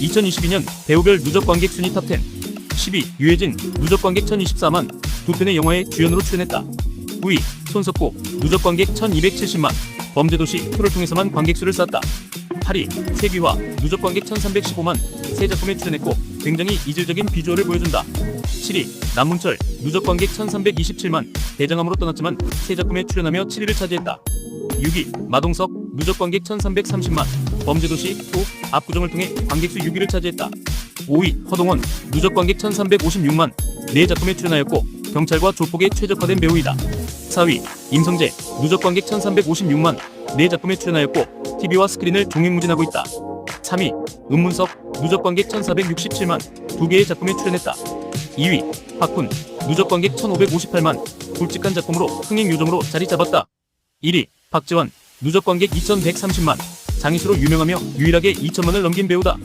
2022년 배우별 누적 관객 순위 탑10 10위 유해진 누적 관객 1024만 두 편의 영화에 주연으로 출연했다. 9위 손석구 누적 관객 1270만 범죄도시 2를 통해서만 관객 수를 쌓았다. 8위 세귀화 누적 관객 1315만 세 작품에 출연했고 굉장히 이질적인 비주얼을 보여준다. 7위 남문철 누적 관객 1327만 대장암으로 떠났지만 세 작품에 출연하며 7위를 차지했다. 6위 마동석 누적 관객 1330만 범죄도시 2 압구정을 통해 관객수 6위를 차지했다. 5위 허동원 누적 관객 1356만 네 작품에 출연하였고 경찰과 조폭에 최적화된 배우이다. 4위 임성재 누적 관객 1356만 네 작품에 출연하였고 TV와 스크린을 종횡무진하고 있다. 3위 은문석 누적 관객 1467만 두 개의 작품에 출연했다. 2위 박훈 누적 관객 1558만 굵직한 작품으로 흥행 요정으로 자리 잡았다. 1위 박지원 누적 관객 2130만 장이수로 유명하며 유일하게 2천만을 넘긴 배우다